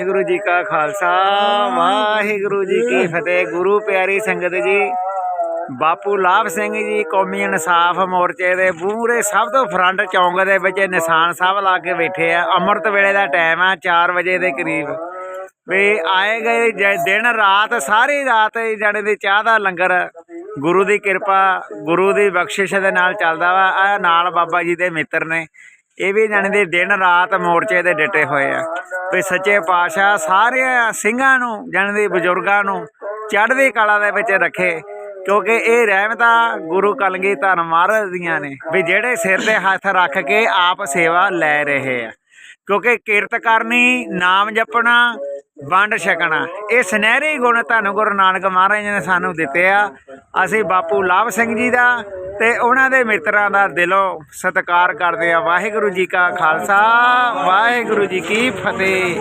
ਵਾਹਿਗੁਰੂ ਜੀ ਕਾ ਖਾਲਸਾ, ਵਾਹਿਗੁਰੂ ਜੀ ਕੀ ਫਤਿਹ। ਗੁਰੂ ਪਿਆਰੀ ਸੰਗਤ ਜੀ, ਬਾਪੂ ਲਾਭ ਸਿੰਘ ਜੀ, ਕੌਮੀ ਇਨਸਾਫ ਮੋਰਚੇ ਦੇ ਪੂਰੇ ਸਭ ਤੋਂ ਫਰੰਟ ਚੌਂਕ ਦੇ ਵਿੱਚ ਨਿਸ਼ਾਨ ਸਾਹਿਬ ਲਾ ਕੇ ਬੈਠੇ ਆ। ਅੰਮ੍ਰਿਤ ਵੇਲੇ ਦਾ ਟਾਈਮ ਆ 4 ਵਜੇ ਦੇ ਕਰੀਬ। ਵੀ ਆਏ ਗਏ ਦਿਨ ਰਾਤ, ਸਾਰੀ ਰਾਤ ਜਾਣੇ ਦੇ ਚਾਹ ਦਾ ਲੰਗਰ, ਗੁਰੂ ਦੀ ਕਿਰਪਾ, ਗੁਰੂ ਦੀ ਬਖਸ਼ਿਸ਼ ਦੇ ਨਾਲ ਚੱਲਦਾ ਵਾ। ਆ ਨਾਲ ਬਾਬਾ ਜੀ ਦੇ ਮਿੱਤਰ ਨੇ। ਇਹ ਵੀ ਜਾਣੀ ਦੇ ਦਿਨ ਰਾਤ ਮੋਰਚੇ ਦੇ ਡਟੇ ਹੋਏ ਆ। ਵੀ ਸੱਚੇ ਪਾਤਸ਼ਾਹ ਸਾਰੇ ਸਿੰਘਾਂ ਨੂੰ, ਜਾਣੀ ਦੇ ਬਜ਼ੁਰਗਾਂ ਨੂੰ ਚੜ੍ਹਦੀ ਕਲਾ ਦੇ ਵਿੱਚ ਰੱਖੇ, ਕਿਉਂਕਿ ਇਹ ਰਹਿਮਤਾਂ ਗੁਰੂ ਕਲਗੀ ਧੰਨ ਮਹਾਰਾਜ ਦੀਆਂ ਨੇ, ਵੀ ਜਿਹੜੇ ਸਿਰ ਤੇ ਹੱਥ ਰੱਖ ਕੇ ਆਪ ਸੇਵਾ ਲੈ ਰਹੇ ਆ। ਕਿਉਂਕਿ ਕਿਰਤ ਕਰਨੀ ਨਾਮ ਜਪਣਾ ਵੰਡ ਛਕਣਾ। ਇਹ ਸੁਨਹਿਰੀ ਗੁਣ ਤੁਹਾਨੂੰ ਗੁਰੂ ਨਾਨਕ ਮਹਾਰਾਜ ਨੇ ਸਾਨੂੰ ਦਿੱਤੇ ਆ। ਅਸੀਂ ਬਾਪੂ ਲਾਭ ਸਿੰਘ ਜੀ ਦਾ ਤੇ ਉਹਨਾਂ ਦੇ ਮਿੱਤਰਾਂ ਦਾ ਦਿਲੋਂ ਸਤਿਕਾਰ ਕਰਦੇ ਆ। ਵਾਹਿਗੁਰੂ ਜੀ ਕਾ ਖਾਲਸਾ, ਵਾਹਿਗੁਰੂ ਜੀ ਕੀ ਫਤਿਹ।